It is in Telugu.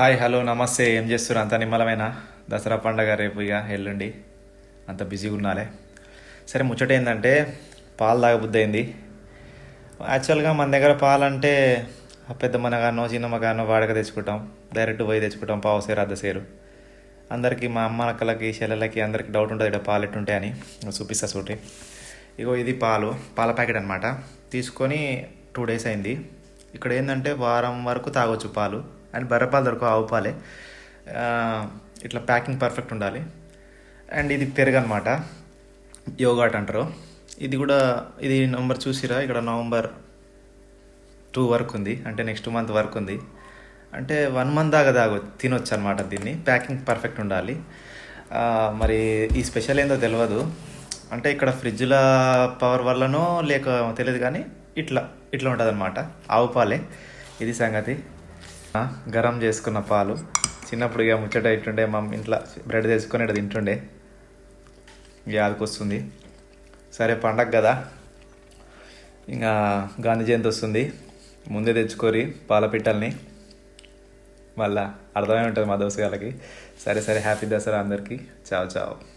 హాయ్ హలో నమస్తే. ఏం చేస్తున్నారు? అంత నిమ్మలమేనా? దసరా పండగ రేపు ఇక ఎల్లుండి. అంత బిజీగా ఉన్నాలే. సరే ముచ్చట ఏంటంటే పాలు తాగబుద్ది అయింది యాక్చువల్గా మన దగ్గర పాలు అంటే ఆ పెద్దమ్మన చిన్నమ్మ వాడక తెచ్చుకుంటాం. డైరెక్ట్ పోయి తెచ్చుకుంటాం పావు సేరు అర్ధ సేరు. అందరికీ మా అమ్మ అక్కలకి చెల్లెలకి అందరికి డౌట్ ఉంటుంది ఇక్కడ పాలు ఎట్టుంటాయని చూపిస్తా సూటి ఇగో ఇది పాలు. పాల ప్యాకెట్ అనమాట తీసుకొని టూ డేస్ అయింది. ఇక్కడ ఏంటంటే వారం వరకు తాగొచ్చు పాలు. అండ్ బర్రపాలు దొరకవు ఆవు పాలే. ఇట్లా ప్యాకింగ్ పర్ఫెక్ట్ ఉండాలి. అండ్ ఇది పెరుగనమాట యోగాట్ అంటారు. ఇది కూడా ఇది నవంబర్ చూసిరా? ఇక్కడ నవంబర్ టూ వరకు ఉంది. అంటే నెక్స్ట్ మంత్ వరకు ఉంది. అంటే వన్ మంత్ దాకా దాగ తినొచ్చు అనమాట దీన్ని. ప్యాకింగ్ పర్ఫెక్ట్ ఉండాలి. మరి ఈ స్పెషల్ ఏందో తెలియదు అంటే ఇక్కడ ఫ్రిడ్జ్ల పవర్ వల్లనో లేక తెలియదు కానీ ఇట్లా ఇట్లా ఉంటుంది అనమాట ఆవు పాలే. ఇది సంగతి. గరం చేసుకున్న పాలు. చిన్నప్పుడు ఇక ముచ్చట ఇట్టుండే మా ఇంట్లో బ్రెడ్ తెచ్చుకొని ఇట్లా తింటుండే. యాదకి వస్తుంది. సరే పండగ కదా. ఇంకా గాంధీ జయంతి వస్తుంది. ముందే తెచ్చుకోరి పాల పిట్టల్ని. మళ్ళా అర్థమై ఉంటుంది మా దోసగాళ్ళకి. సరే సరే హ్యాపీ దసరా అందరికీ. చావు చావు.